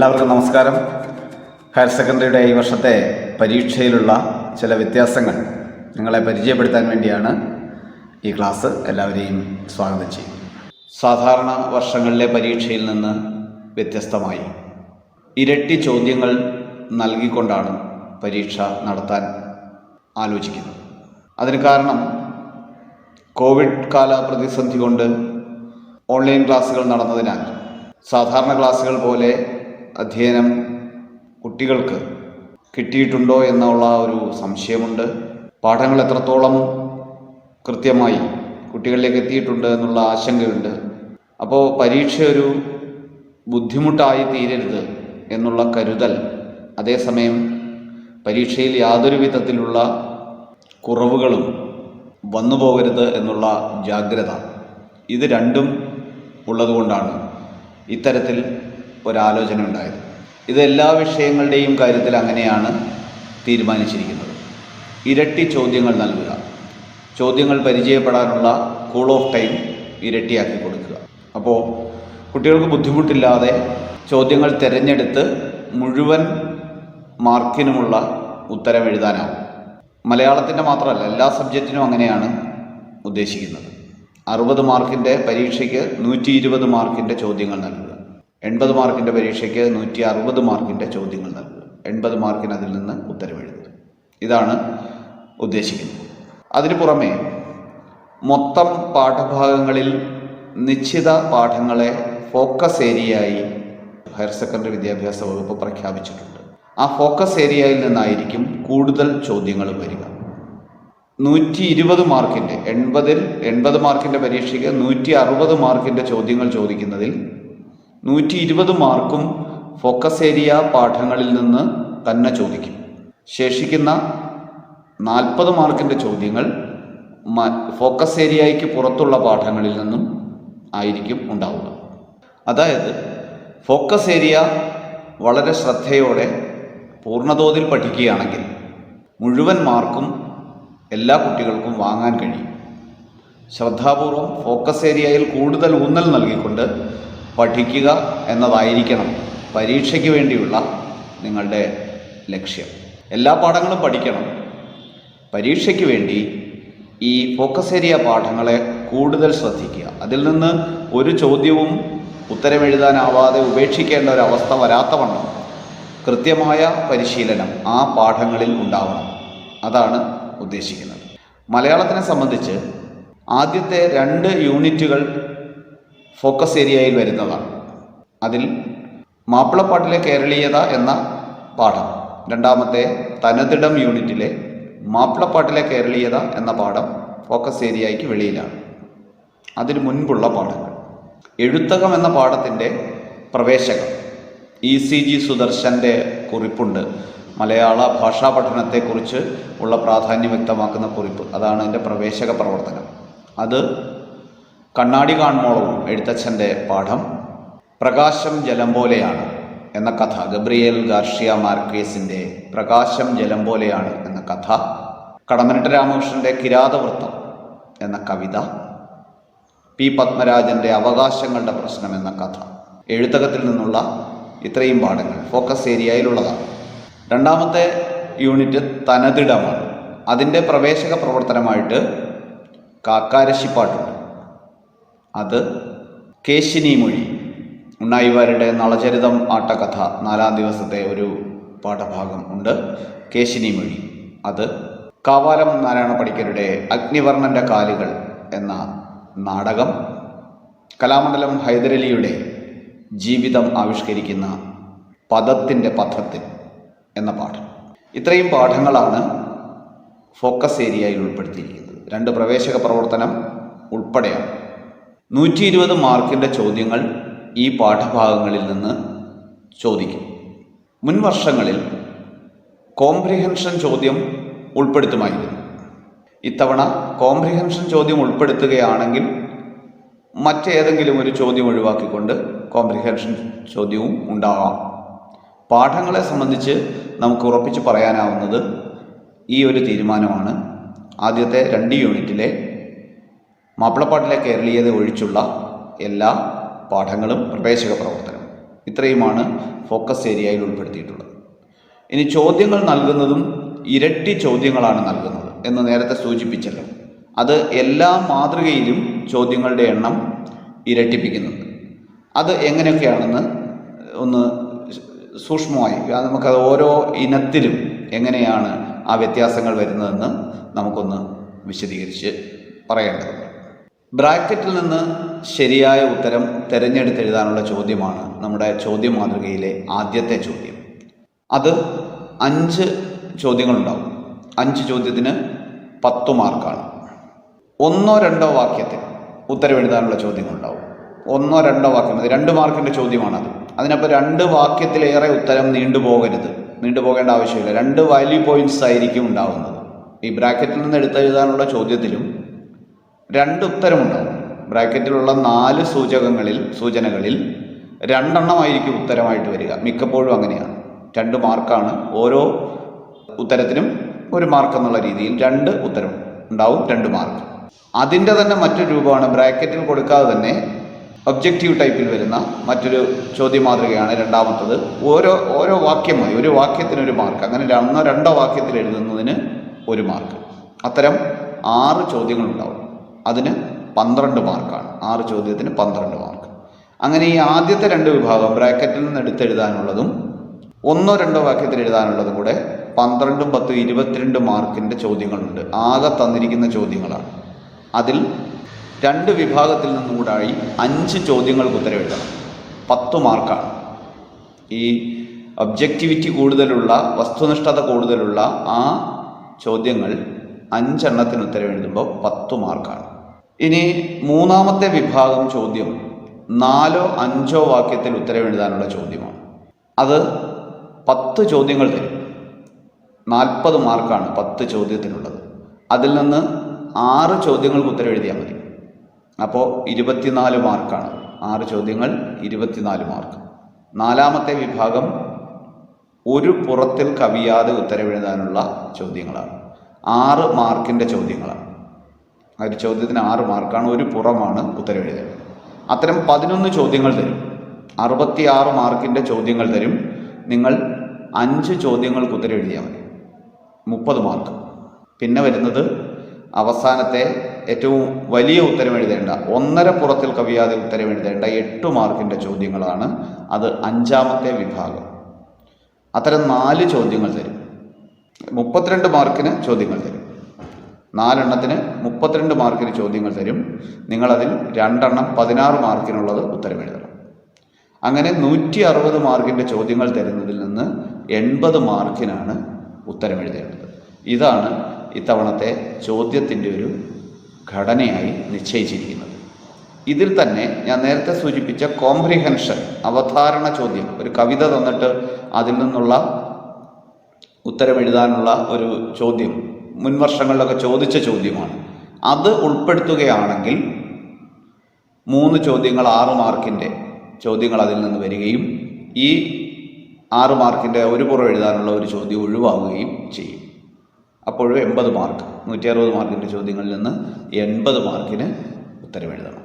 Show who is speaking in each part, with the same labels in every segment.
Speaker 1: എല്ലാവർക്കും നമസ്കാരം. ഹയർ സെക്കൻഡറിയുടെ ഈ വർഷത്തെ പരീക്ഷയിലുള്ള ചില വ്യത്യാസങ്ങൾ നിങ്ങളെ പരിചയപ്പെടുത്താൻ വേണ്ടിയാണ് ഈ ക്ലാസ് എല്ലാവരെയും സ്വാഗതം ചെയ്യും സാധാരണ വർഷങ്ങളിലെ പരീക്ഷയിൽ നിന്ന് വ്യത്യസ്തമായി ഇരട്ടി ചോദ്യങ്ങൾ നൽകിക്കൊണ്ടാണ് പരീക്ഷ നടത്താൻ ആലോചിക്കുന്നത്. അതിന് കാരണം കോവിഡ് കാല പ്രതിസന്ധി കൊണ്ട് ഓൺലൈൻ ക്ലാസ്സുകൾ നടന്നതിനാൽ സാധാരണ ക്ലാസ്സുകൾ പോലെ അധ്യയനം കുട്ടികൾക്ക് കിട്ടിയിട്ടുണ്ടോ എന്നുള്ള ഒരു സംശയമുണ്ട്. പാഠങ്ങൾ എത്രത്തോളം കൃത്യമായി കുട്ടികളിലേക്ക് എത്തിയിട്ടുണ്ട് എന്നുള്ള ആശങ്കയുണ്ട്. അപ്പോൾ പരീക്ഷ ഒരു ബുദ്ധിമുട്ടായി തീരരുത് എന്നുള്ള കരുതൽ. അതേസമയം പരീക്ഷയിൽ യാതൊരു വിധത്തിലുള്ള കുറവുകളും വന്നു പോകരുത് എന്നുള്ള ജാഗ്രത. ഇത് രണ്ടും ഉള്ളതുകൊണ്ടാണ്. ഇത്തരത്തിൽ ഒരാലോചന ഉണ്ടായത്. ഇത് എല്ലാ വിഷയങ്ങളുടെയും കാര്യത്തിൽ അങ്ങനെയാണ് തീരുമാനിച്ചിരിക്കുന്നത്. ഇരട്ടി ചോദ്യങ്ങൾ നൽകുക. ചോദ്യങ്ങൾ പരിചയപ്പെടാനുള്ള കൂൾ ഓഫ് ടൈം ഇരട്ടിയാക്കി കൊടുക്കുക. അപ്പോൾ കുട്ടികൾക്ക് ബുദ്ധിമുട്ടില്ലാതെ ചോദ്യങ്ങൾ തിരഞ്ഞെടുത്ത് മുഴുവൻ മാർക്കിനുമുള്ള ഉത്തരം എഴുതാനാവും. മലയാളത്തിന്റെ മാത്രമല്ല എല്ലാ സബ്ജക്റ്റിനും അങ്ങനെയാണ് ഉദ്ദേശിക്കുന്നത്. അറുപത് മാർക്കിന്റെ പരീക്ഷയ്ക്ക് നൂറ്റി ഇരുപത് മാർക്കിന്റെ ചോദ്യങ്ങൾ നൽകുക. എൺപത് മാർക്കിന്റെ പരീക്ഷയ്ക്ക് നൂറ്റി അറുപത് മാർക്കിന്റെ ചോദ്യങ്ങൾ നൽകുക എൺപത് മാർക്കിന് അതിൽ നിന്ന് ഉത്തരം എഴുതുക ഇതാണ് ഉദ്ദേശിക്കുന്നത്. അതിനു പുറമെ മൊത്തം പാഠഭാഗങ്ങളിൽ നിശ്ചിത പാഠങ്ങളെ ഫോക്കസ് ഏരിയയായി ഹയർ സെക്കൻഡറി വിദ്യാഭ്യാസ വകുപ്പ് പ്രഖ്യാപിച്ചിട്ടുണ്ട്. ആ ഫോക്കസ് ഏരിയയിൽ നിന്നായിരിക്കും കൂടുതൽ ചോദ്യങ്ങൾ വരിക. നൂറ്റി ഇരുപത് മാർക്കിന്റെ എൺപതിൽ എൺപത് മാർക്കിന്റെ പരീക്ഷയ്ക്ക് നൂറ്റി അറുപത് മാർക്കിന്റെ ചോദ്യങ്ങൾ ചോദിക്കുന്നതിൽ നൂറ്റി ഇരുപത് മാർക്കും ഫോക്കസ് ഏരിയ പാഠങ്ങളിൽ നിന്ന് തന്നെ ചോദിക്കും. ശേഷിക്കുന്ന നാൽപ്പത് മാർക്കിന്റെ ചോദ്യങ്ങൾ ഫോക്കസ് ഏരിയയ്ക്ക് പുറത്തുള്ള പാഠങ്ങളിൽ നിന്നും ആയിരിക്കും ഉണ്ടാവുക. അതായത് ഫോക്കസ് ഏരിയ വളരെ ശ്രദ്ധയോടെ പൂർണതോതിൽ പഠിക്കുകയാണെങ്കിൽ മുഴുവൻ മാർക്കും എല്ലാ കുട്ടികൾക്കും വാങ്ങാൻ കഴിയും. ശ്രദ്ധാപൂർവം ഫോക്കസ് ഏരിയയിൽ കൂടുതൽ ഊന്നൽ നൽകിക്കൊണ്ട് പഠിക്കുക എന്നതായിരിക്കണം പരീക്ഷയ്ക്ക് വേണ്ടിയുള്ള നിങ്ങളുടെ ലക്ഷ്യം. എല്ലാ പാഠങ്ങളും പഠിക്കണം. പരീക്ഷയ്ക്ക് വേണ്ടി ഈ ഫോക്കസ് ഏരിയ പാഠങ്ങളെ കൂടുതൽ ശ്രദ്ധിക്കുക. അതിൽ നിന്ന് ഒരു ചോദ്യവും ഉത്തരമെഴുതാനാവാതെ ഉപേക്ഷിക്കേണ്ട ഒരു അവസ്ഥ വരാത്തവണ്ണം കൃത്യമായ പരിശീലനം ആ പാഠങ്ങളിൽ ഉണ്ടാവണം. അതാണ് ഉദ്ദേശിക്കുന്നത്. മലയാളത്തിനെ സംബന്ധിച്ച് ആദ്യത്തെ രണ്ട് യൂണിറ്റുകൾ ഫോക്കസ് ഏരിയയിൽ വരുന്നതാണ് അതിൽ മാപ്പിളപ്പാട്ടിലെ കേരളീയത എന്ന പാഠം. രണ്ടാമത്തെ തനതിടം യൂണിറ്റിലെ മാപ്പിളപ്പാട്ടിലെ കേരളീയത എന്ന പാഠം ഫോക്കസ് ഏരിയയ്ക്ക് വെളിയിലാണ്. അതിനു മുൻപുള്ള പാഠങ്ങൾ. എഴുത്തകം എന്ന പാഠത്തിന്റെ പ്രവേശകം. ഇ സി ജി സുദർശന്റെ കുറിപ്പുണ്ട്. മലയാള ഭാഷാ പഠനത്തെക്കുറിച്ച് ഉള്ള പ്രാധാന്യം വ്യക്തമാക്കുന്ന കുറിപ്പ്. അതാണ് എന്റെ പ്രവേശക പ്രവർത്തനം. അത് കണ്ണാടി കാൺമോളവും എഴുത്തച്ഛന്റെ പാഠം പ്രകാശം ജലം പോലെയാണ് എന്ന കഥ. ഗബ്രിയേൽ ഗാർഷിയ മാർക്കേസിന്റെ പ്രകാശം ജലം പോലെയാണ് എന്ന കഥ. കടമനിട്ട രാമകൃഷ്ണന്റെ കിരാതവൃത്തം എന്ന കവിത. പി. പത്മരാജന്റെ അവകാശങ്ങളുടെ പ്രശ്നം എന്ന കഥ. എഴുത്തകത്തിൽ നിന്നുള്ള ഇത്രയും പാഠങ്ങൾ ഫോക്കസ് ഏരിയയിലുള്ളതാണ്. രണ്ടാമത്തെ യൂണിറ്റ് തനതിടമാണ്. അതിന്റെ പ്രവേശക പ്രവർത്തനമായിട്ട് കാക്കാരശിപ്പാട്ടുണ്ട് അത് കേശിനി മൊഴി. ഉണ്ണായിവാരുടെ നളചരിതം ആട്ടകഥ നാലാം ദിവസത്തെ ഒരു പാഠഭാഗം ഉണ്ട്. കേശിനി മൊഴി. അത് കാവാലം നാരായണ പണിക്കരുടെ അഗ്നിവർണന്റെ കാലുകൾ എന്ന നാടകം. കലാമണ്ഡലം ഹൈദരലിയുടെ ജീവിതം ആവിഷ്കരിക്കുന്ന പദത്തിന്റെ പഥത്തിൽ എന്ന പാഠം. ഇത്രയും പാഠങ്ങളാണ് ഫോക്കസ് ഏരിയയിൽ ഉൾപ്പെടുത്തിയിരിക്കുന്നത്. രണ്ട് പ്രവേശക പ്രവർത്തനം ഉൾപ്പെടെയാണ്. നൂറ്റി ഇരുപത് മാർക്കിന്റെ ചോദ്യങ്ങൾ ഈ പാഠഭാഗങ്ങളിൽ നിന്ന് ചോദിക്കും. മുൻ വർഷങ്ങളിൽ കോംപ്രിഹെൻഷൻ ചോദ്യം ഉൾപ്പെടുത്തുമായിരുന്നു. ഇത്തവണ കോംപ്രിഹെൻഷൻ ചോദ്യം ഉൾപ്പെടുത്തുകയാണെങ്കിൽ മറ്റേതെങ്കിലും ഒരു ചോദ്യം ഒഴിവാക്കിക്കൊണ്ട് കോംപ്രിഹെൻഷൻ ചോദ്യവും ഉണ്ടാവാം. പാഠങ്ങളെ സംബന്ധിച്ച് നമുക്ക് ഉറപ്പിച്ച് പറയാനാവുന്നത് ഈ ഒരു തീരുമാനമാണ്. ആദ്യത്തെ രണ്ട് യൂണിറ്റിലെ മാപ്പിളപ്പാട്ടിലെ കേരളീയത ഒഴിച്ചുള്ള എല്ലാ പാഠങ്ങളും പ്രവേശക പ്രവർത്തനം. ഇത്രയുമാണ് ഫോക്കസ് ഏരിയയിൽ ഉൾപ്പെടുത്തിയിട്ടുള്ളത്. ഇനി ചോദ്യങ്ങൾ നൽകുന്നതും ഇരട്ടി ചോദ്യങ്ങളാണ് നൽകുന്നത് എന്ന് നേരത്തെ സൂചിപ്പിച്ചല്ലോ. അത് എല്ലാ മാതൃകയിലും ചോദ്യങ്ങളുടെ എണ്ണം ഇരട്ടിപ്പിക്കുന്നുണ്ട്. അത് എങ്ങനെയൊക്കെയാണെന്ന് ഒന്ന് സൂക്ഷ്മമായി നമുക്കത് ഓരോ ഇനത്തിലും എങ്ങനെയാണ് ആ വ്യത്യാസങ്ങൾ വരുന്നതെന്ന് നമുക്കൊന്ന് വിശദീകരിച്ച് പറയേണ്ടതുണ്ട്. ബ്രാക്കറ്റിൽ നിന്ന് ശരിയായ ഉത്തരം തിരഞ്ഞെടുത്തെഴുതാനുള്ള ചോദ്യമാണ് നമ്മുടെ ചോദ്യ മാതൃകയിലെ ആദ്യത്തെ ചോദ്യം. അത് അഞ്ച് ചോദ്യങ്ങളുണ്ടാവും. അഞ്ച് ചോദ്യത്തിന് പത്ത് മാർക്കാണ്. ഒന്നോ രണ്ടോ വാക്യത്തിൽ ഉത്തരവെഴുതാനുള്ള ചോദ്യങ്ങളുണ്ടാവും. ഒന്നോ രണ്ടോ വാക്യം മതി. രണ്ട് മാർക്കിന്റെ ചോദ്യമാണത്. അതിനപ്പോൾ രണ്ട് വാക്യത്തിലേറെ ഉത്തരം നീണ്ടുപോകരുത് നീണ്ടുപോകേണ്ട ആവശ്യമില്ല. രണ്ട് വാല്യൂ പോയിന്റ്സ് ആയിരിക്കും ഉണ്ടാവുന്നത്. ഈ ബ്രാക്കറ്റിൽ നിന്ന് എടുത്തെഴുതാനുള്ള ചോദ്യത്തിലും രണ്ട് ഉത്തരമുണ്ടാവും ബ്രാക്കറ്റിലുള്ള നാല് സൂചകങ്ങളിൽ സൂചനകളിൽ രണ്ടെണ്ണമായിരിക്കും ഉത്തരമായിട്ട് വരിക. മിക്കപ്പോഴും അങ്ങനെയാണ്. രണ്ട് മാർക്കാണ്. ഓരോ ഉത്തരത്തിനും ഒരു മാർക്ക് എന്നുള്ള രീതിയിൽ രണ്ട് ഉത്തരം ഉണ്ടാവും രണ്ട് മാർക്ക്. അതിന്റെ തന്നെ മറ്റൊരു രൂപമാണ്. ബ്രാക്കറ്റിൽ കൊടുക്കാതെ തന്നെ ഒബ്ജക്റ്റീവ് ടൈപ്പിൽ വരുന്ന മറ്റൊരു ചോദ്യ മാതൃകയാണ് രണ്ടാമത്തത്. ഓരോ ഓരോ വാക്യമായി ഒരു വാക്യത്തിന് ഒരു മാർക്ക്. അങ്ങനെ ഒന്നോ രണ്ടോ വാക്യത്തിൽ എഴുതുന്നതിന് ഒരു മാർക്ക്. അത്തരം ആറ് ചോദ്യങ്ങളുണ്ടാവും. അതിന് പന്ത്രണ്ട് മാർക്കാണ്. ആറ് ചോദ്യത്തിന് പന്ത്രണ്ട് മാർക്ക്. അങ്ങനെ ഈ ആദ്യത്തെ രണ്ട് വിഭാഗം ബ്രാക്കറ്റിൽ നിന്ന് എടുത്തെഴുതാനുള്ളതും ഒന്നോ രണ്ടോ വാക്യത്തിൽ എഴുതാനുള്ളതും കൂടെ പന്ത്രണ്ടും പത്തും ഇരുപത്തിരണ്ട് മാർക്കിന്റെ ചോദ്യങ്ങളുണ്ട്. ആകെ തന്നിരിക്കുന്ന ചോദ്യങ്ങളാണ്. അതിൽ രണ്ട് വിഭാഗത്തിൽ നിന്നും കൂടായി അഞ്ച് ചോദ്യങ്ങൾക്ക് ഉത്തരവെഴുതണം പത്ത് മാർക്കാണ്. ഈ ഒബ്ജക്റ്റിവിറ്റി കൂടുതലുള്ള വസ്തുനിഷ്ഠത കൂടുതലുള്ള ആ ചോദ്യങ്ങൾ അഞ്ചെണ്ണത്തിന് ഉത്തരവെഴുതുമ്പോൾ പത്ത് മാർക്കാണ്. ഇനി മൂന്നാമത്തെ വിഭാഗം ചോദ്യം നാലോ അഞ്ചോ വാക്യത്തിൽ ഉത്തരവെഴുതാനുള്ള ചോദ്യമാണ്. അത് പത്ത് ചോദ്യങ്ങൾ തരും. നാൽപ്പത് മാർക്കാണ് പത്ത് ചോദ്യത്തിനുള്ളത്. അതിൽ നിന്ന് ആറ് ചോദ്യങ്ങൾക്ക് ഉത്തരം എഴുതിയാൽ മതി. അപ്പോൾ ഇരുപത്തിനാല് മാർക്കാണ്. ആറ് ചോദ്യങ്ങൾ ഇരുപത്തിനാല് മാർക്ക്. നാലാമത്തെ വിഭാഗം ഒരു പുറത്തിൽ കവിയാതെ ഉത്തരവെഴുതാനുള്ള ചോദ്യങ്ങളാണ്. ആറ് മാർക്കിന്റെ ചോദ്യങ്ങളാണ്. ഒരു ചോദ്യത്തിന് ആറ് മാർക്കാണ് ഒരു പുറമാണ് ഉത്തരവെഴുതേണ്ടത് അത്തരം പതിനൊന്ന് ചോദ്യങ്ങൾ തരും. അറുപത്തിയാറ് മാർക്കിന്റെ ചോദ്യങ്ങൾ തരും. നിങ്ങൾ അഞ്ച് ചോദ്യങ്ങൾക്ക് ഉത്തരം എഴുതിയാൽ മതി. മുപ്പത് മാർക്ക്. പിന്നെ വരുന്നത് അവസാനത്തെ ഏറ്റവും വലിയ ഉത്തരം എഴുതേണ്ട ഒന്നര പുറത്തിൽ കവിയാതെ ഉത്തരം എഴുതേണ്ട എട്ട് മാർക്കിന്റെ ചോദ്യങ്ങളാണ്. അത് അഞ്ചാമത്തെ വിഭാഗം. അത്തരം നാല് ചോദ്യങ്ങൾ തരും. മുപ്പത്തിരണ്ട് മാർക്കിന് ചോദ്യങ്ങൾ തരും. നാലെണ്ണത്തിന് മുപ്പത്തിരണ്ട് മാർക്കിന് ചോദ്യങ്ങൾ തരും. നിങ്ങളതിൽ രണ്ടെണ്ണം പതിനാറ് മാർക്കിനുള്ളത് ഉത്തരമെഴുതണം അങ്ങനെ നൂറ്റി അറുപത് മാർക്കിന്റെ ചോദ്യങ്ങൾ തരുന്നതിൽ നിന്ന് എൺപത് മാർക്കിനാണ് ഉത്തരമെഴുതേണ്ടത് ഇതാണ് ഇത്തവണത്തെ ചോദ്യത്തിന്റെ ഒരു ഘടനയായി നിശ്ചയിച്ചിരിക്കുന്നത്. ഇതിൽ തന്നെ ഞാൻ നേരത്തെ സൂചിപ്പിച്ച കോംപ്രിഹെൻഷൻ അവധാരണ ചോദ്യം ഒരു കവിത തന്നിട്ട് അതിൽ നിന്നുള്ള ഉത്തരമെഴുതാനുള്ള ഒരു ചോദ്യം മുൻ വർഷങ്ങളിലൊക്കെ ചോദിച്ച ചോദ്യമാണ്. അത് ഉൾപ്പെടുത്തുകയാണെങ്കിൽ മൂന്ന് ചോദ്യങ്ങൾ ആറ് മാർക്കിന്റെ ചോദ്യങ്ങൾ അതിൽ നിന്ന് വരികയും ഈ ആറ് മാർക്കിന്റെ ഒരു പുറം എഴുതാനുള്ള ഒരു ചോദ്യം ഒഴിവാകുകയും ചെയ്യും. അപ്പോഴും എൺപത് മാർക്ക് നൂറ്റി അറുപത് മാർക്കിന്റെ ചോദ്യങ്ങളിൽ നിന്ന് എൺപത് മാർക്കിന് ഉത്തരം എഴുതണം.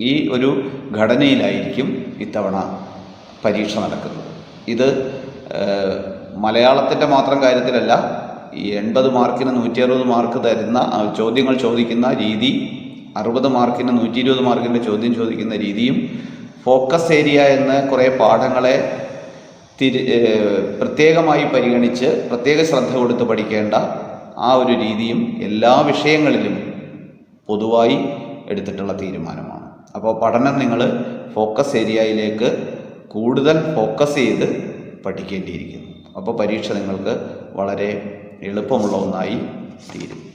Speaker 1: ഈ ഒരു ഘടനയിലായിരിക്കും ഇത്തവണ പരീക്ഷ നടക്കുന്നത്. ഇത് മലയാളത്തിന്റെ മാത്രം കാര്യത്തിലല്ല ഈ എൺപത് മാർക്കിന് നൂറ്റി അറുപത് മാർക്ക് തരുന്ന ചോദ്യങ്ങൾ ചോദിക്കുന്ന രീതി അറുപത് മാർക്കിന് നൂറ്റി ഇരുപത് മാർക്കിന്റെ ചോദ്യം ചോദിക്കുന്ന രീതിയും ഫോക്കസ് ഏരിയ എന്ന കുറേ പാഠങ്ങളെ തിരി പ്രത്യേകമായി പരിഗണിച്ച് പ്രത്യേക ശ്രദ്ധ കൊടുത്ത് പഠിക്കേണ്ട ആ ഒരു രീതിയും എല്ലാ വിഷയങ്ങളിലും പൊതുവായി എടുത്തിട്ടുള്ള തീരുമാനമാണ്. അപ്പോൾ പഠനം നിങ്ങൾ ഫോക്കസ് ഏരിയയിലേക്ക് കൂടുതൽ ഫോക്കസ് ചെയ്ത് പഠിക്കേണ്ടിയിരിക്കുന്നു. അപ്പോൾ പരീക്ഷ നിങ്ങൾക്ക് വളരെ എളുപ്പമുള്ള ഒന്നായി തീരും.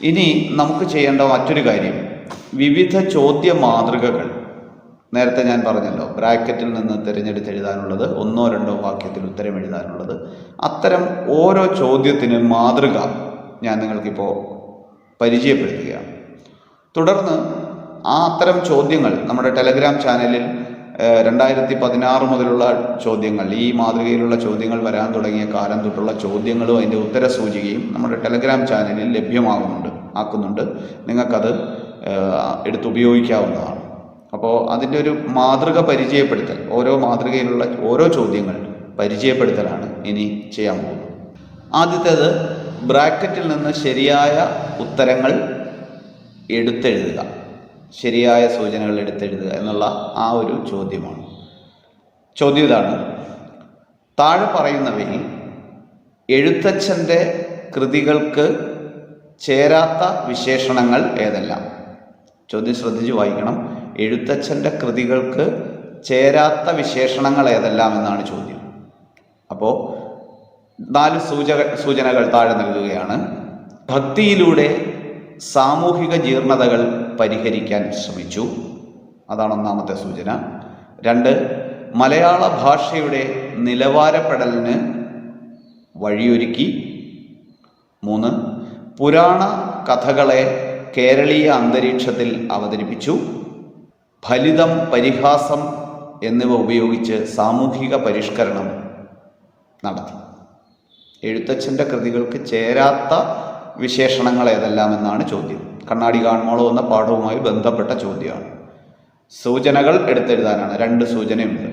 Speaker 1: ഇനി നമുക്ക് ചെയ്യേണ്ട മറ്റൊരു കാര്യം. വിവിധ ചോദ്യ മാതൃകകൾ നേരത്തെ ഞാൻ പറഞ്ഞല്ലോ ബ്രാക്കറ്റിൽ നിന്ന് തിരഞ്ഞെടുത്ത് എഴുതാനുള്ളത് ഒന്നോ രണ്ടോ വാക്യത്തിൽ ഉത്തരം എഴുതാനുള്ളത്. അത്തരം ഓരോ ചോദ്യത്തിനും മാതൃക ഞാൻ നിങ്ങൾക്കിപ്പോൾ പരിചയപ്പെടുത്തുകയാണ്. തുടർന്ന് ആ അത്തരം ചോദ്യങ്ങൾ നമ്മുടെ ടെലഗ്രാം ചാനലിൽ രണ്ടായിരത്തി പതിനാറ് മുതലുള്ള ചോദ്യങ്ങൾ ഈ മാതൃകയിലുള്ള ചോദ്യങ്ങൾ വരാൻ തുടങ്ങിയ കാലം തൊട്ടുള്ള ചോദ്യങ്ങളും അതിന്റെ ഉത്തര സൂചികയും നമ്മുടെ ടെലഗ്രാം ചാനലിൽ ലഭ്യമാകുന്നുണ്ട് ആക്കുന്നുണ്ട്. നിങ്ങൾക്കത് എടുത്ത് എടുത്തുപയോഗിക്കാവുന്നതാണ് അപ്പോൾ അതിന്റെ ഒരു മാതൃക പരിചയപ്പെടുത്തൽ ഓരോ മാതൃകയിലുള്ള ഓരോ ചോദ്യങ്ങൾ പരിചയപ്പെടുത്തലാണ് ഇനി ചെയ്യാൻ പോകുന്നത്. ആദ്യത്തേത് ബ്രാക്കറ്റിൽ നിന്ന് ശരിയായ ഉത്തരങ്ങൾ എടുത്തെഴുതുക. ശരിയായ സൂചനകൾ എടുത്തെഴുതുക എന്നുള്ള ആ ഒരു ചോദ്യമാണ്. ചോദ്യം ഇതാണ്. താഴെ പറയുന്നവയിൽ എഴുത്തച്ഛന്റെ കൃതികൾക്ക് ചേരാത്ത വിശേഷണങ്ങൾ ഏതെല്ലാം? ചോദ്യം ശ്രദ്ധിച്ച് വായിക്കണം. എഴുത്തച്ഛന്റെ കൃതികൾക്ക് ചേരാത്ത വിശേഷണങ്ങൾ ഏതെല്ലാം എന്നാണ് ചോദ്യം. അപ്പോൾ നാല് സൂചക സൂചനകൾ താഴെ നൽകുകയാണ്. ഭക്തിയിലൂടെ സാമൂഹിക ജീർണതകൾ പരിഹരിക്കാൻ ശ്രമിച്ചു. അതാണ് ഒന്നാമത്തെ സൂചന. രണ്ട് മലയാള ഭാഷയുടെ നിലവാരപ്പെടലിന് വഴിയൊരുക്കി. മൂന്ന് പുരാണ കഥകളെ കേരളീയ അന്തരീക്ഷത്തിൽ അവതരിപ്പിച്ചു. ഫലിതം പരിഹാസം എന്നിവ ഉപയോഗിച്ച് സാമൂഹിക പരിഷ്കരണം നടത്തി. എഴുത്തച്ഛന്റെ കൃതികൾക്ക് ചേരാത്ത വിശേഷണങ്ങൾ ഏതെല്ലാം എന്നാണ് ചോദ്യം. കണ്ണാടി കാണുമോളോ എന്ന പാഠവുമായി ബന്ധപ്പെട്ട ചോദ്യമാണ്. സൂചനകൾ എടുത്തെഴുതാനാണ്. രണ്ട് സൂചനയുണ്ട്.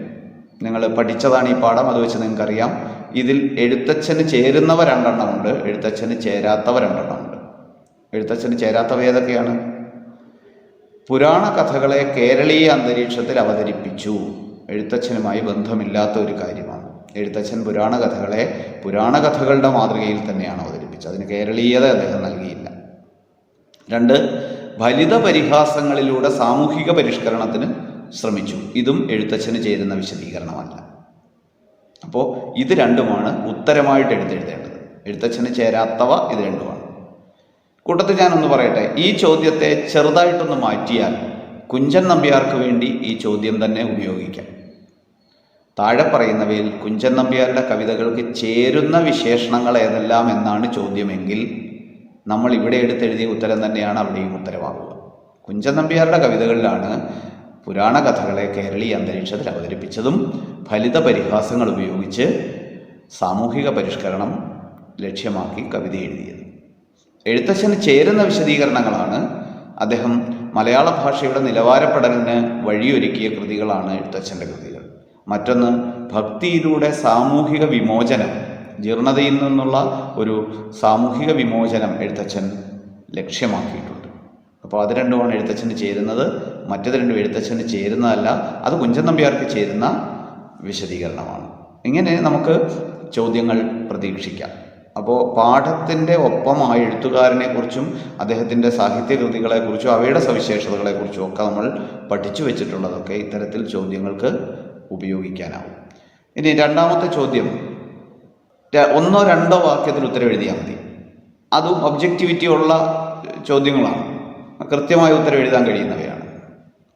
Speaker 1: നിങ്ങൾ പഠിച്ചതാണ് ഈ പാഠം അത് വെച്ച് നിങ്ങൾക്കറിയാം. ഇതിൽ എഴുത്തച്ഛന് ചേരുന്നവ രണ്ടെണ്ണമുണ്ട് എഴുത്തച്ഛന് ചേരാത്തവ രണ്ടെണ്ണമുണ്ട് എഴുത്തച്ഛന് ചേരാത്തവ ഏതൊക്കെയാണ്? പുരാണ കഥകളെ കേരളീയ അന്തരീക്ഷത്തിൽ അവതരിപ്പിച്ചു. എഴുത്തച്ഛനുമായി ബന്ധമില്ലാത്ത ഒരു കാര്യമാണ്. എഴുത്തച്ഛൻ പുരാണ കഥകളെ പുരാണ കഥകളുടെ മാതൃകയിൽ തന്നെയാണ് അവതരിപ്പിച്ചത്. അതിന് കേരളീയത അദ്ദേഹം നൽകിയില്ല. രണ്ട് ഫലിത പരിഹാസങ്ങളിലൂടെ സാമൂഹിക പരിഷ്കരണത്തിന് ശ്രമിച്ചു. ഇതും എഴുത്തച്ഛന് ചേരുന്ന വിശദീകരണമല്ല. അപ്പോൾ ഇത് രണ്ടുമാണ് ഉത്തരമായിട്ട് എടുത്തെഴുതേണ്ടത്. എഴുത്തച്ഛന് ചേരാത്തവ ഇത് രണ്ടുമാണ്. കൂട്ടത്തിൽ ഞാനൊന്ന് പറയട്ടെ. ഈ ചോദ്യത്തെ ചെറുതായിട്ടൊന്ന് മാറ്റിയാൽ കുഞ്ചൻ നമ്പ്യാർക്ക് വേണ്ടി ഈ ചോദ്യം തന്നെ ഉപയോഗിക്കാം. താഴെ പറയുന്നവയിൽ കുഞ്ചൻ നമ്പ്യാരുടെ കവിതകൾക്ക് ചേരുന്ന വിശേഷണങ്ങൾ ഏതെല്ലാം എന്നാണ് ചോദ്യമെങ്കിൽ നമ്മൾ ഇവിടെ എടുത്തെഴുതിയ ഉത്തരം തന്നെയാണ് അവിടെയും ഉത്തരവാകുക കുഞ്ചൻ നമ്പ്യാരുടെ കവിതകളിലാണ് പുരാണ കഥകളെ കേരളീയ അന്തരീക്ഷത്തിൽ അവതരിപ്പിച്ചതും ഫലിത പരിഹാസങ്ങൾ ഉപയോഗിച്ച് സാമൂഹിക പരിഷ്കരണം ലക്ഷ്യമാക്കി കവിത എഴുതിയത്. എഴുത്തച്ഛന് ചേരുന്ന വിശദീകരണങ്ങളാണ് അദ്ദേഹം മലയാള ഭാഷയുടെ നിലവാരപ്പെടലിന് വഴിയൊരുക്കിയ കൃതികളാണ് എഴുത്തച്ഛന്റെ കൃതികൾ മറ്റൊന്ന് ഭക്തിയിലൂടെ സാമൂഹിക വിമോചനം ജീർണതയിൽ നിന്നുള്ള ഒരു സാമൂഹിക വിമോചനം എഴുത്തച്ഛൻ ലക്ഷ്യമാക്കിയിട്ടുണ്ട്. അപ്പോൾ അത് രണ്ടുമാണ് എഴുത്തച്ഛന് ചേരുന്നത്. മറ്റത് രണ്ടും എഴുത്തച്ഛന് ചേരുന്നതല്ല. അത് കുഞ്ചൻ നമ്പ്യാർക്ക് ചേരുന്ന വിശദീകരണമാണ്. ഇങ്ങനെ നമുക്ക് ചോദ്യങ്ങൾ പ്രതീക്ഷിക്കാം. അപ്പോൾ പാഠത്തിന്റെ ഒപ്പം ആ എഴുത്തുകാരനെ കുറിച്ചും അദ്ദേഹത്തിന്റെ സാഹിത്യകൃതികളെക്കുറിച്ചും അവയുടെ സവിശേഷതകളെക്കുറിച്ചും ഒക്കെ നമ്മൾ പഠിച്ചു വെച്ചിട്ടുള്ളതൊക്കെ ഇത്തരത്തിൽ ചോദ്യങ്ങൾക്ക് ഉപയോഗിക്കാനാവും. ഇനി രണ്ടാമത്തെ ചോദ്യം. ഒന്നോ രണ്ടോ വാക്യത്തിൽ ഉത്തരം എഴുതിയാൽ മതി. അതും ഒബ്ജക്റ്റിവിറ്റി ഉള്ള ചോദ്യങ്ങളാണ്. കൃത്യമായ ഉത്തരം എഴുതാൻ കഴിയുന്നവയാണ്.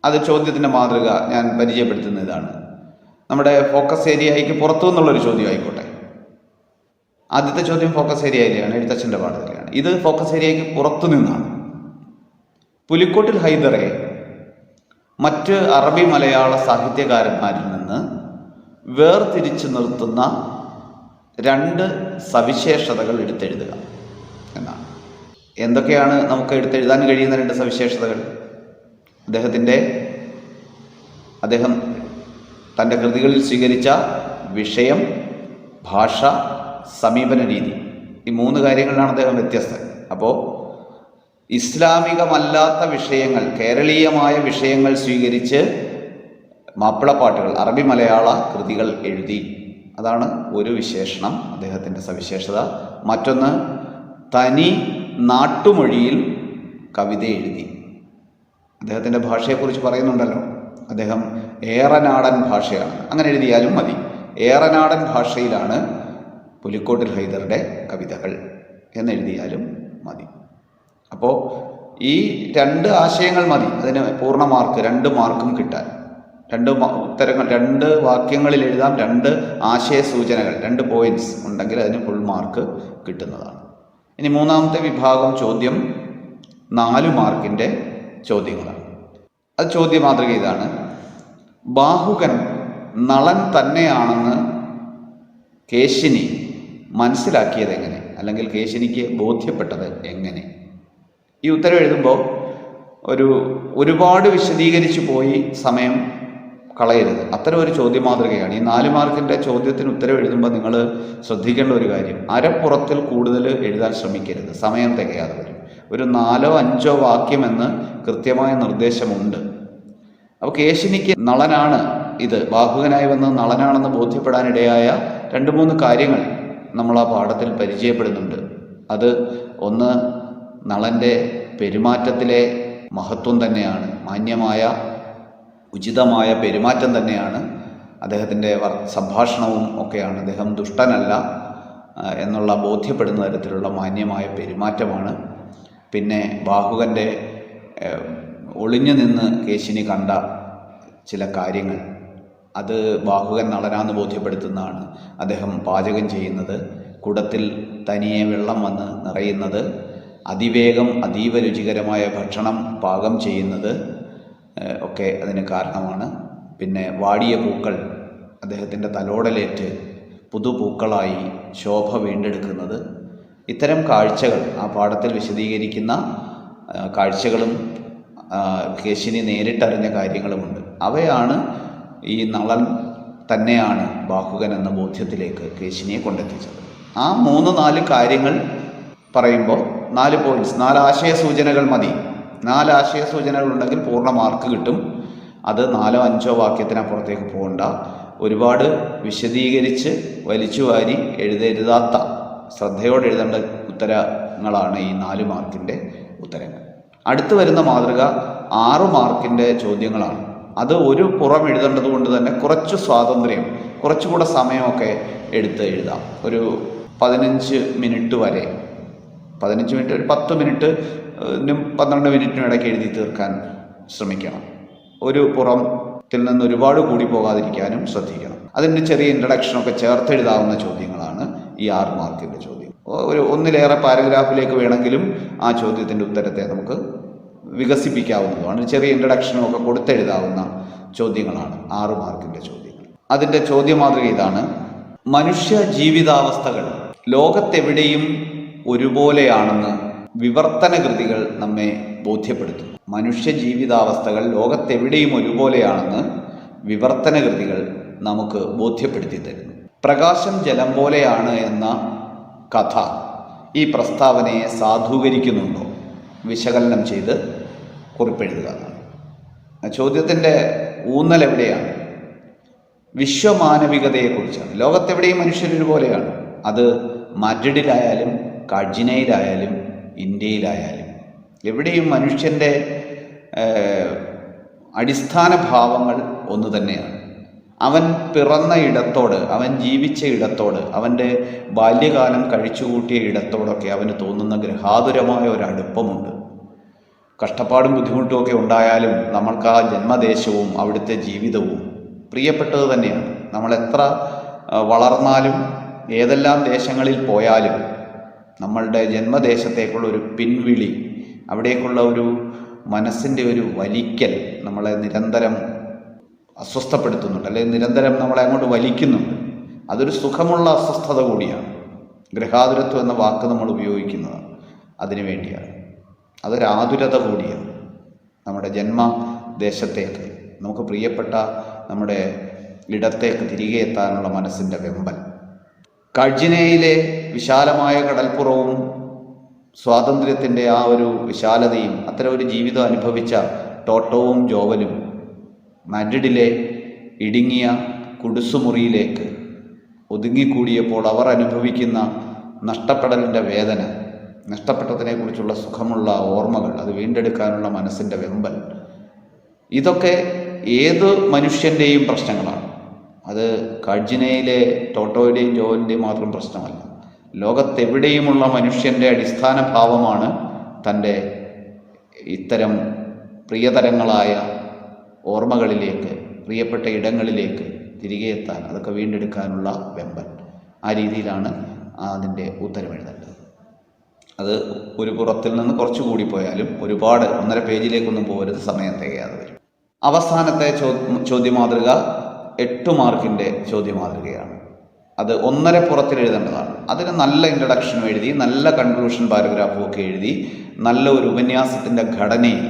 Speaker 1: അത് ചോദ്യത്തിന്റെ മാതൃക ഞാൻ പരിചയപ്പെടുത്തുന്ന ഇതാണ്. നമ്മുടെ ഫോക്കസ് ഏരിയയ്ക്ക് പുറത്തു നിന്നുള്ളൊരു ചോദ്യം ആയിക്കോട്ടെ. ആദ്യത്തെ ചോദ്യം ഫോക്കസ് ഏരിയയിലെയാണ് എഴുത്തച്ഛന്റെ പാഠത്തിലാണ്. ഇത് ഫോക്കസ് ഏരിയയ്ക്ക് പുറത്തു നിന്നാണ്. പുലിക്കോട്ടിൽ ഹൈദറെ മറ്റ് അറബി മലയാള സാഹിത്യകാരന്മാരിൽ നിന്ന് വേർതിരിച്ചു നിർത്തുന്ന രണ്ട് സവിശേഷതകൾ എടുത്തെഴുതുക എന്നാണ്. എന്തൊക്കെയാണ് നമുക്ക് എടുത്തെഴുതാൻ കഴിയുന്ന രണ്ട് സവിശേഷതകൾ? അദ്ദേഹത്തിന്റെ അദ്ദേഹം തന്റെ കൃതികളിൽ സ്വീകരിച്ച വിഷയം ഭാഷ സമീപന രീതി. ഈ മൂന്ന് കാര്യങ്ങളിലാണ് അദ്ദേഹം വ്യത്യസ്തൻ. അപ്പോൾ ഇസ്ലാമികമല്ലാത്ത വിഷയങ്ങൾ കേരളീയമായ വിഷയങ്ങൾ സ്വീകരിച്ച് മാപ്പിളപ്പാട്ടുകൾ അറബി മലയാള കൃതികൾ എഴുതി. അതാണ് ഒരു വിശേഷണം അദ്ദേഹത്തിന്റെ സവിശേഷത. മറ്റൊന്ന് തനി നാട്ടുമൊഴിയിൽ കവിത എഴുതി. അദ്ദേഹത്തിന്റെ ഭാഷയെക്കുറിച്ച് പറയുന്നുണ്ടല്ലോ. അദ്ദേഹം ഏറനാടൻ ഭാഷയാണ്. അങ്ങനെ എഴുതിയാലും മതി. ഏറനാടൻ ഭാഷയിലാണ് പുലിക്കോട്ടിൽ ഹൈദറുടെ കവിതകൾ എന്നെഴുതിയാലും മതി. അപ്പോൾ ഈ രണ്ട് ആശയങ്ങൾ മതി. അതിന് പൂർണ മാർക്ക് രണ്ട് മാർക്കും കിട്ടാൻ. രണ്ട് ഉത്തരങ്ങൾ രണ്ട് വാക്യങ്ങളിൽ എഴുതാം രണ്ട് ആശയ സൂചനകൾ രണ്ട് പോയിന്റ്സ് ഉണ്ടെങ്കിൽ അതിന് ഫുൾ മാർക്ക് കിട്ടുന്നതാണ്. ഇനി മൂന്നാമത്തെ വിഭാഗം ചോദ്യം നാല് മാർക്കിന്റെ ചോദ്യങ്ങളാണ്. അത് ചോദ്യ മാതൃക ഇതാണ്. ബാഹുകൻ നളൻ തന്നെയാണെന്ന് കേശിനി മനസ്സിലാക്കിയത് എങ്ങനെ? അല്ലെങ്കിൽ കേശിനിക്ക് ബോധ്യപ്പെട്ടത് എങ്ങനെ? ഈ ഉത്തരം എഴുതുമ്പോൾ ഒരു ഒരുപാട് വിശദീകരിച്ചു പോയി സമയം കളയരുത്. അത്തരം ഒരു ചോദ്യ മാതൃകയാണ് ഈ നാല് മാർക്കിന്റെ ചോദ്യത്തിന് ഉത്തരം എഴുതുമ്പോൾ നിങ്ങൾ ശ്രദ്ധിക്കേണ്ട ഒരു കാര്യം. അരപ്പുറത്തിൽ കൂടുതൽ എഴുതാൻ ശ്രമിക്കരുത്. സമയം തികയാതെ വരും. ഒരു നാലോ അഞ്ചോ വാക്യമെന്ന് കൃത്യമായ നിർദ്ദേശമുണ്ട്. അപ്പോൾ കേശിനിക്ക് നളനാണ് ഇത്. ബാഹുകനായി വന്ന് നളനാണെന്ന് ബോധ്യപ്പെടാനിടയായ രണ്ട് മൂന്ന് കാര്യങ്ങൾ നമ്മൾ ആ പാഠത്തിൽ പരിചയപ്പെടുന്നുണ്ട്. അത് ഒന്ന് നളന്റെ പെരുമാറ്റത്തിലെ മഹത്വം തന്നെയാണ്. മാന്യമായ ഉചിതമായ പെരുമാറ്റം തന്നെയാണ് അദ്ദേഹത്തിന്റെ സംഭാഷണവും ഒക്കെയാണ്. അദ്ദേഹം ദുഷ്ടനല്ല എന്നുള്ള ബോധ്യപ്പെടുന്ന തരത്തിലുള്ള മാന്യമായ പെരുമാറ്റമാണ്. പിന്നെ ബാഹുകന്റെ ഒളിഞ്ഞു നിന്ന് കേശിനി കണ്ട ചില കാര്യങ്ങൾ അത് ബാഹുകൻ നളനാന്ന് ബോധ്യപ്പെടുത്തുന്നതാണ് അദ്ദേഹം പാചകം ചെയ്യുന്നത്. കുടത്തിൽ തനിയെ വെള്ളം വന്ന് നിറയുന്നത് അതിവേഗം അതീവ രുചികരമായ ഭക്ഷണം പാകം ചെയ്യുന്നത് ഒക്കെ അതിന് കാരണമാണ്. പിന്നെ വാടിയ പൂക്കൾ അദ്ദേഹത്തിന്റെ തലോടലേറ്റ് പുതുപൂക്കളായി ശോഭ വീണ്ടെടുക്കുന്നത്. ഇത്തരം കാഴ്ചകൾ ആ പാഠത്തിൽ വിശദീകരിക്കുന്ന കാഴ്ചകളും കേശിനി നേരിട്ടറിഞ്ഞ കാര്യങ്ങളുമുണ്ട്. അവയാണ് ഈ നളൻ തന്നെയാണ് ബാഹുകൻ എന്ന ബോധ്യത്തിലേക്ക് കേശിനിയെ കൊണ്ടെത്തിച്ചത്. ആ മൂന്ന് നാല് കാര്യങ്ങൾ പറയുമ്പോൾ നാല് പോയിന്റ്സ് നാല് ആശയ സൂചനകൾ മതി. നാല് ആശയ സൂചനകൾ ഉണ്ടെങ്കിൽ പൂർണ മാർക്ക് കിട്ടും. അത് നാലോ അഞ്ചോ വാക്യത്തിനപ്പുറത്തേക്ക് പോകണ്ട. ഒരുപാട് വിശദീകരിച്ച് വലിച്ചു വാരി എഴുതരുതാത്ത ശ്രദ്ധയോടെ എഴുതേണ്ട ഉത്തരങ്ങളാണ് ഈ നാല് മാർക്കിന്റെ ഉത്തരങ്ങൾ. അടുത്ത് വരുന്ന മാതൃക ആറ് മാർക്കിന്റെ ചോദ്യങ്ങളാണ്. അത് ഒരു പുറം എഴുതേണ്ടത് കൊണ്ട് തന്നെ കുറച്ച് സ്വാതന്ത്ര്യം കുറച്ചുകൂടെ സമയമൊക്കെ എടുത്ത് എഴുതാം. ഒരു പതിനഞ്ച് മിനിറ്റ് വരെ. പതിനഞ്ച് മിനിറ്റ് ഒരു പത്ത് മിനിറ്റ് നും പന്ത്രണ്ട് മിനിറ്റിനും ഇടയ്ക്ക് എഴുതി തീർക്കാൻ ശ്രമിക്കണം. ഒരു പുറത്തിൽ നിന്ന് ഒരുപാട് കൂടി പോകാതിരിക്കാനും ശ്രദ്ധിക്കണം. അതിന്റെ ചെറിയ ഇൻട്രഡക്ഷനൊക്കെ ചേർത്തെഴുതാവുന്ന ചോദ്യങ്ങളാണ് ഈ ആറ് മാർക്കിന്റെ ചോദ്യം. ഒരു ഒന്നിലേറെ പാരഗ്രാഫിലേക്ക് വേണമെങ്കിലും ആ ചോദ്യത്തിന്റെ ഉത്തരത്തെ നമുക്ക് വികസിപ്പിക്കാവുന്നതുമാണ്. ചെറിയ ഇൻട്രഡക്ഷനും ഒക്കെ കൊടുത്തെഴുതാവുന്ന ചോദ്യങ്ങളാണ് ആറ് മാർക്കിന്റെ ചോദ്യങ്ങൾ. അതിന്റെ ചോദ്യമാതൃക ഇതാണ് മനുഷ്യ ജീവിതാവസ്ഥകൾ ലോകത്തെവിടെയും ഒരുപോലെയാണെന്ന് വിവർത്തന കൃതികൾ നമ്മെ ബോധ്യപ്പെടുത്തുന്നു. മനുഷ്യ ജീവിതാവസ്ഥകൾ ലോകത്തെവിടെയും ഒരുപോലെയാണെന്ന് വിവർത്തന കൃതികൾ നമുക്ക് ബോധ്യപ്പെടുത്തി തരുന്നു. പ്രകാശം ജലം പോലെയാണ് എന്ന കഥ ഈ പ്രസ്താവനയെ സാധൂകരിക്കുന്നുണ്ടോ? വിശകലനം ചെയ്ത് കുറിപ്പെഴുതുക. ചോദ്യത്തിന്റെ ഊന്നൽ എവിടെയാണ്? വിശ്വമാനവികതയെക്കുറിച്ചാണ്. ലോകത്തെവിടെയും മനുഷ്യരൊരുപോലെയാണ്. അത് മാഡ്രിഡിലായാലും കഡ്ജിനയിലായാലും ഇന്ത്യയിലായാലും എവിടെയും മനുഷ്യന്റെ അടിസ്ഥാന ഭാവങ്ങൾ ഒന്ന് തന്നെയാണ്. അവൻ പിറന്ന ഇടത്തോട് അവൻ ജീവിച്ച ഇടത്തോട് അവന്റെ ബാല്യകാലം കഴിച്ചുകൂട്ടിയ ഇടത്തോടൊക്കെ അവന് തോന്നുന്ന ഗ്രഹാതുരമായ ഒരടുപ്പമുണ്ട് കഷ്ടപ്പാടും ബുദ്ധിമുട്ടും ഒക്കെ ഉണ്ടായാലും നമ്മൾക്ക് ആ ജന്മദേശവും അവിടുത്തെ ജീവിതവും പ്രിയപ്പെട്ടത് തന്നെയാണ്. നമ്മൾ എത്ര വളർന്നാലും ഏതെല്ലാം ദേശങ്ങളിൽ പോയാലും നമ്മളുടെ ജന്മദേശത്തേക്കുള്ള ഒരു പിൻവിളി അവിടേക്കുള്ള ഒരു മനസ്സിന്റെ ഒരു വലിക്കൽ നമ്മളെ നിരന്തരം അസ്വസ്ഥപ്പെടുത്തുന്നുണ്ട് അല്ലെങ്കിൽ നിരന്തരം നമ്മളെ അങ്ങോട്ട് വലിക്കുന്നുണ്ട്. അതൊരു സുഖമുള്ള അസ്വസ്ഥത കൂടിയാണ്. ഗൃഹാതുരത്വം എന്ന വാക്ക് നമ്മൾ ഉപയോഗിക്കുന്നത് അതിനു വേണ്ടിയാണ്. അതൊരാതുരത കൂടിയാണ് നമ്മുടെ ജന്മദേശത്തേക്ക്. നമുക്ക് പ്രിയപ്പെട്ട നമ്മുടെ ഇടത്തേക്ക് തിരികെ എത്താനുള്ള മനസ്സിന്റെ വെമ്പൽ. കഴ്ജിനയിലെ വിശാലമായ കടൽപ്പുറവും സ്വാതന്ത്ര്യത്തിന്റെ ആ ഒരു വിശാലതയും അത്തരം ഒരു ജീവിതം അനുഭവിച്ച ടോട്ടോവും ജോവലും മാഡ്രിഡിലെ ഇടുങ്ങിയ കുടുസുമുറിയിലേക്ക് ഒതുങ്ങിക്കൂടിയപ്പോൾ അവർ അനുഭവിക്കുന്ന നഷ്ടപ്പെടലിന്റെ വേദന നഷ്ടപ്പെട്ടതിനെക്കുറിച്ചുള്ള സുഖമുള്ള ഓർമ്മകൾ അത് വീണ്ടെടുക്കാനുള്ള മനസ്സിന്റെ വെമ്പൽ. ഇതൊക്കെ ഏത് മനുഷ്യന്റെയും പ്രശ്നങ്ങളാണ്. അത് കഡ്ജിനയിലെ ടോട്ടോയുടെയും ജോലിന്റെയും മാത്രം പ്രശ്നമല്ല. ലോകത്തെവിടെയുമുള്ള മനുഷ്യന്റെ അടിസ്ഥാന ഭാവമാണ് തന്റെ ഇത്തരം പ്രിയതരങ്ങളായ ഓർമ്മകളിലേക്ക് പ്രിയപ്പെട്ട ഇടങ്ങളിലേക്ക് തിരികെ എത്താൻ അതൊക്കെ വീണ്ടെടുക്കാനുള്ള വെമ്പൻ. ആ രീതിയിലാണ് അതിന്റെ ഉത്തരം എഴുതേണ്ടത് അത് ഒരു പുറത്തിൽ നിന്ന് കുറച്ച് കൂടി പോയാലും ഒരുപാട് ഒന്നര പേജിലേക്കൊന്നും പോകരുത് സമയം തികയാതെ വരും. അവസാനത്തെ ചോ ചോദ്യമാതൃക എട്ട് മാർക്കിന്റെ ചോദ്യമാതൃകയാണ്. അത് ഒന്നര പുറത്തിൽ എഴുതേണ്ടതാണ്. അതിന് നല്ല ഇൻട്രഡക്ഷനും എഴുതി നല്ല കൺക്ലൂഷൻ പാരഗ്രാഫും ഒക്കെ എഴുതി നല്ല ഒരു ഉപന്യാസത്തിന്റെ ഘടനയിൽ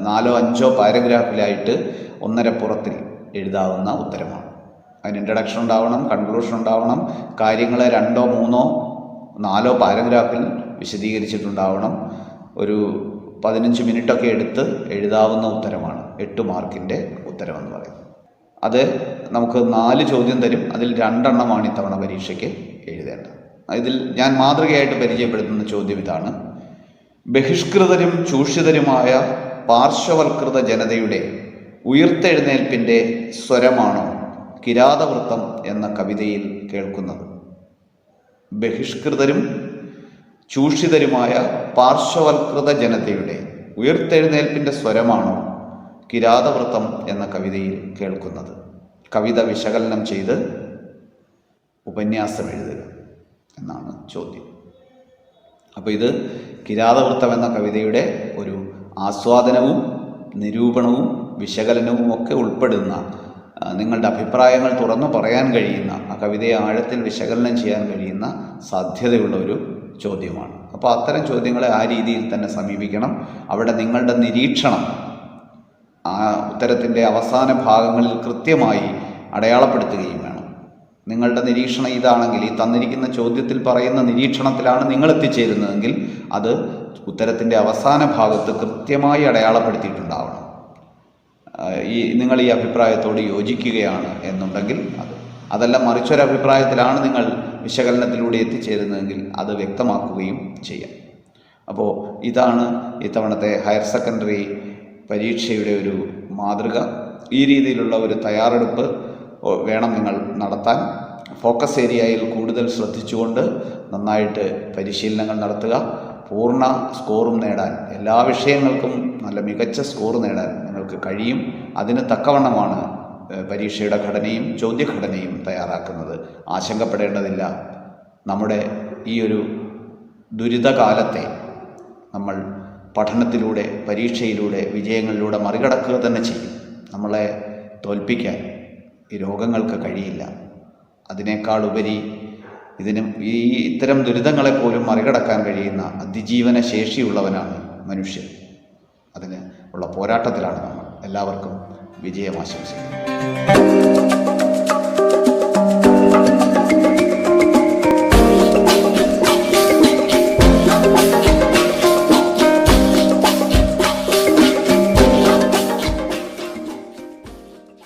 Speaker 1: നാലോ അഞ്ചോ പാരഗ്രാഫിലായിട്ട് ഒന്നര പുറത്തിൽ എഴുതാവുന്ന ഉത്തരമാണ്. അതിന് ഇൻട്രഡക്ഷൻ ഉണ്ടാവണം കൺക്ലൂഷൻ ഉണ്ടാവണം കാര്യങ്ങളെ രണ്ടോ മൂന്നോ നാലോ പാരഗ്രാഫിൽ വിശദീകരിച്ചിട്ടുണ്ടാവണം. ഒരു പതിനഞ്ച് മിനിറ്റൊക്കെ എടുത്ത് എഴുതാവുന്ന ഉത്തരമാണ് എട്ട് മാർക്കിന്റെ ഉത്തരമെന്ന് പറയുന്നത്. അത് നമുക്ക് നാല് ചോദ്യം തരും. അതിൽ രണ്ടെണ്ണമാണ് ഇത്തവണ പരീക്ഷയ്ക്ക് എഴുതേണ്ടത്. ഇതിൽ ഞാൻ മാതൃകയായിട്ട് പരിചയപ്പെടുത്തുന്ന ചോദ്യം ഇതാണ്. ബഹിഷ്കൃതരും ചൂഷിതരുമായ പാർശ്വവൽകൃത ജനതയുടെ ഉയർത്തെഴുന്നേൽപ്പിന്റെ സ്വരമാണോ കിരാതവൃത്തം എന്ന കവിതയിൽ കേൾക്കുന്നത്? ബഹിഷ്കൃതരും ചൂഷിതരുമായ പാർശ്വവൽകൃത ജനതയുടെ ഉയർത്തെഴുന്നേൽപ്പിന്റെ സ്വരമാണോ കിരാതവൃത്തം എന്ന കവിതയിൽ കേൾക്കുന്നത്. കവിത വിശകലനം ചെയ്ത് ഉപന്യാസം എഴുതുക എന്നാണ് ചോദ്യം. അപ്പോൾ ഇത് കിരാതവൃത്തം എന്ന കവിതയുടെ ഒരു ആസ്വാദനവും നിരൂപണവും വിശകലനവും ഒക്കെ ഉൾപ്പെടുന്ന നിങ്ങളുടെ അഭിപ്രായങ്ങൾ തുറന്നു പറയാൻ കഴിയുന്ന ആ കവിതയെ ആഴത്തിൽ വിശകലനം ചെയ്യാൻ കഴിയുന്ന സാധ്യതയുള്ള ഒരു ചോദ്യമാണ്. അപ്പോൾ അത്തരം ചോദ്യങ്ങളെ ആ രീതിയിൽ തന്നെ സമീപിക്കണം. അവിടെ നിങ്ങളുടെ നിരീക്ഷണം ആ ഉത്തരത്തിന്റെ അവസാന ഭാഗങ്ങളിൽ കൃത്യമായി അടയാളപ്പെടുത്തുകയും വേണം. നിങ്ങളുടെ നിരീക്ഷണം ഇതാണെങ്കിൽ ഈ തന്നിരിക്കുന്ന ചോദ്യത്തിൽ പറയുന്ന നിരീക്ഷണത്തിലാണ് നിങ്ങൾ എത്തിച്ചേരുന്നതെങ്കിൽ അത് ഉത്തരത്തിന്റെ അവസാന ഭാഗത്ത് കൃത്യമായി അടയാളപ്പെടുത്തിയിട്ടുണ്ടാവണം. ഈ നിങ്ങൾ ഈ അഭിപ്രായത്തോട് യോജിക്കുകയാണ് എന്നുണ്ടെങ്കിൽ അത്. അതല്ല മറിച്ചൊരഭിപ്രായത്തിലാണ് നിങ്ങൾ വിശകലനത്തിലൂടെ എത്തിച്ചേരുന്നതെങ്കിൽ അത് വ്യക്തമാക്കുകയും ചെയ്യാം. അപ്പോൾ ഇതാണ് ഇത്തവണത്തെ ഹയർ സെക്കൻഡറി പരീക്ഷയുടെ ഒരു മാതൃക ഈ രീതിയിലുള്ള ഒരു തയ്യാറെടുപ്പ് വേണം നിങ്ങൾ നടത്താൻ. ഫോക്കസ് ഏരിയയിൽ കൂടുതൽ ശ്രദ്ധിച്ചുകൊണ്ട് നന്നായിട്ട് പരിശീലനങ്ങൾ നടത്തുക. പൂർണ സ്കോറും നേടാൻ എല്ലാ വിഷയങ്ങൾക്കും നല്ല മികച്ച സ്കോർ നേടാൻ നിങ്ങൾക്ക് കഴിയും. അതിന് തക്കവണ്ണമാണ് പരീക്ഷയുടെ ഘടനയും ചോദ്യഘടനയും തയ്യാറാക്കുന്നത്. ആശങ്കപ്പെടേണ്ടതില്ല. നമ്മുടെ ഈ ഒരു ദുരിതകാലത്തെ നമ്മൾ പഠനത്തിലൂടെ പരീക്ഷയിലൂടെ വിജയങ്ങളിലൂടെ മറികടക്കുക തന്നെ ചെയ്യും. നമ്മളെ തോൽപ്പിക്കാൻ ഈ രോഗങ്ങൾക്ക് കഴിയില്ല. അതിനേക്കാൾ ഉപരി ഇതിന് ഈ ഇത്തരം ദുരിതങ്ങളെപ്പോലും മറികടക്കാൻ കഴിയുന്ന അതിജീവന ശേഷിയുള്ളവനാണ് മനുഷ്യൻ. അതിന് ഉള്ള പോരാട്ടത്തിലാണ് നമ്മൾ എല്ലാവർക്കും വിജയം ആശംസിക്കുന്നു